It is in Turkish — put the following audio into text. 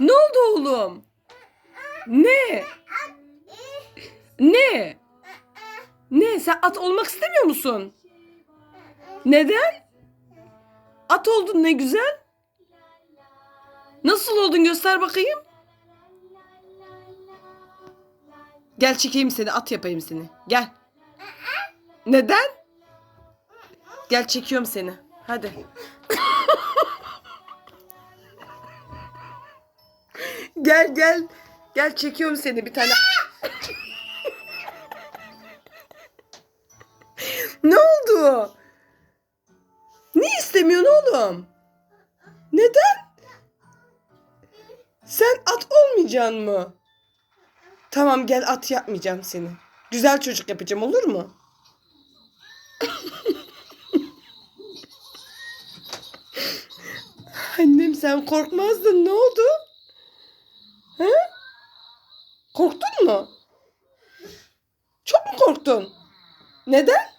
Ne oldu oğlum? Ne? Ne? Ne? Sen at olmak istemiyor musun? Neden? At oldun ne güzel. Nasıl oldun göster bakayım. Gel çekeyim seni at yapayım seni. Gel. Neden? Gel çekiyorum seni. Hadi. Gel gel. Gel çekiyorum seni bir tane. ne oldu? Ne istemiyorsun oğlum? Neden? Sen at olmayacaksın mı? Tamam gel at yapmayacağım seni. Güzel çocuk yapacağım olur mu? Annem sen korkmazdın ne oldu? Korktun mu? Çok mu korktun? Neden?